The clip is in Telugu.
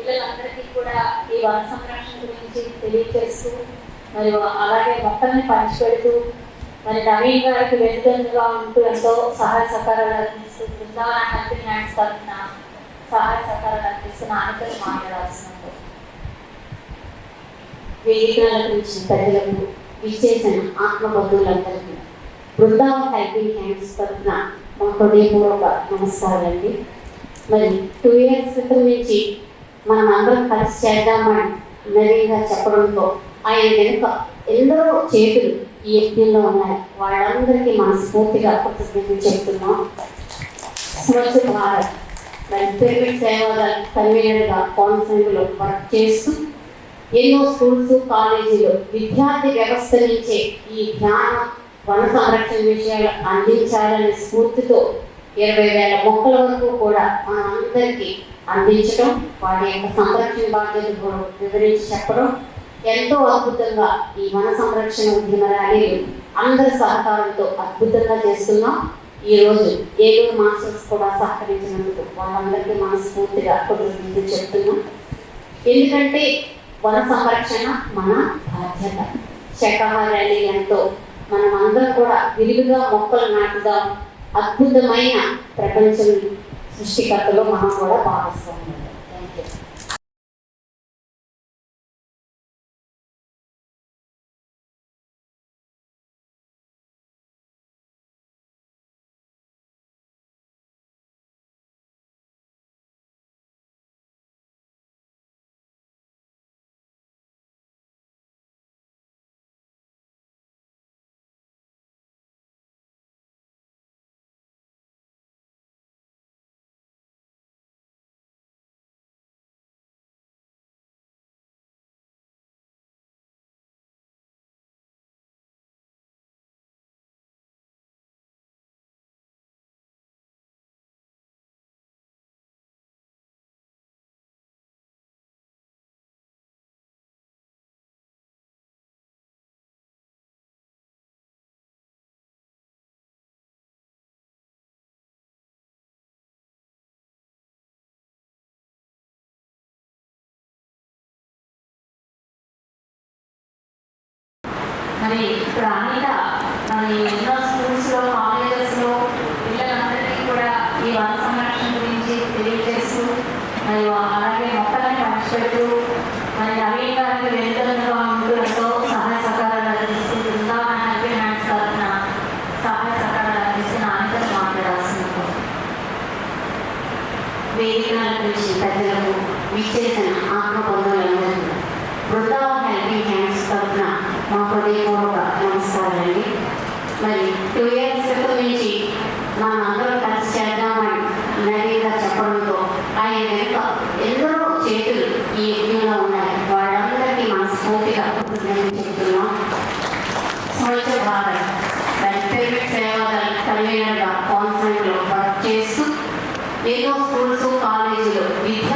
పిల్లలందరికీ కూడా ఈ వన సంరక్షణ గురించి తెలియజేస్తూ మరియు అలాగే మొక్కల్ని పంచిపెడుతూ మరి నవీన్ గారికి వెనుదన్నుగా ఉంటూ ఎంతో సహాయ సహకారాలు అందిస్తూ బృందావన హెల్పింగ్ హ్యాండ్స్ తరఫున సహాయ సహకారాలు అందిస్తున్న ఆనందం మాట్లాడాల్సినప్పుడు వేదికల గురించి ప్రజలకు విచ్చేసిన ఆత్మ బంధువులందరికీ బృందావన హెల్పింగ్ హ్యాండ్స్ తరఫున మా హృదయపూర్వక నమస్కారాలండి. మరి టూ ఇయర్స్ క్రితం నుంచి మనం అందరం కలిసి చేద్దామని నవీన్ చెప్పడంతో ఆయన వెనుక ఎందరో చేతులు ఈ యజ్ఞంలో ఉన్నాయి. వాళ్ళందరికీ మనస్ఫూర్తిగా కృతజ్ఞతలు చెప్తున్నాం. స్వచ్ఛ భారత్. మరి పిరమిడ్ సేవల కన్వీనర్గా కౌన్సిలింగ్లో వర్క్ చేస్తూ ఎన్నో స్కూల్స్ కాలేజీలు విద్యార్థి వ్యవస్థ నుంచే ఈ జ్ఞాన వన సంరక్షణ విషయాలు అందించాలనే స్ఫూర్తితో ఇరవై వేల మొక్కల వరకు కూడా మన అందరికీ అందించడం వాటి యొక్క సంరక్షణ బాధ్యత వివరించి చెప్పడం ఎంతో అద్భుతంగా ఈ వన సంరక్షణ ఉద్యమ ర్యాలీలు అందరి సహకారంతో అద్భుతంగా చేస్తున్నాం. ఈ రోజు ఏలూరు మాస్టర్స్ కూడా సహకరించినందుకు వాళ్ళందరికీ మనస్ఫూర్తిగా కృతజ్ఞతలు చెప్తున్నాం. ఎందుకంటే వన సంరక్షణ మన బాధ్యత. శాఖాహార ఎంతో మనం అందరం కూడా విరివిగా మొక్కలు నాటుదాం అద్భుతమైన ప్రపంచం సృష్టికర్తలో మనం కూడా భావిస్తాం మరి ఇప్పుడు అనిత మరి ఎన్నో స్కూల్స్లో కాలేజెస్లో పిల్లలందరికీ కూడా ఈ వన సంరక్షణ గురించి తెలియజేస్తూ మరి అలాగే మొక్కలని పంచిపెడుతూ మరి నవీన్ గారికి వెనుదన్నుగా ఉంటూ ఎంతో సహాయ సహకారాలు అందిస్తూ బృందావన హ్యాపీ హ్యాండ్స్ తరఫున సహాయ సహకారాలు అందిస్తున్న అనిత మాట్లాడాల్సింది వేదికల గురించి పెద్దలకు విచ్చేసిన ఆత్మ బంధువులందరికీ బృందావన హెల్పింగ్ హ్యాండ్స్ తరఫున మా హృదయపూర్వక నమస్కారాలండి మరి టూ ఇయర్స్ క్రితం నుంచి మనం అందరం కలిసి చేద్దామని నవీగా చెప్పడంతో ఆయన వెనుక ఎందరో చేతులు ఈ యజ్ఞంలో ఉన్నాయి వాళ్ళందరికీ మనస్ఫూర్తిగా చెప్తున్నాం స్వచ్ఛ భారత్ వెల్ఫేర్ సేవలు కన్వీనర్గా కౌన్సిలింగ్లో వర్క్ చేస్తూ ఎన్నో స్కూల్స్ కాలేజీలు విద్య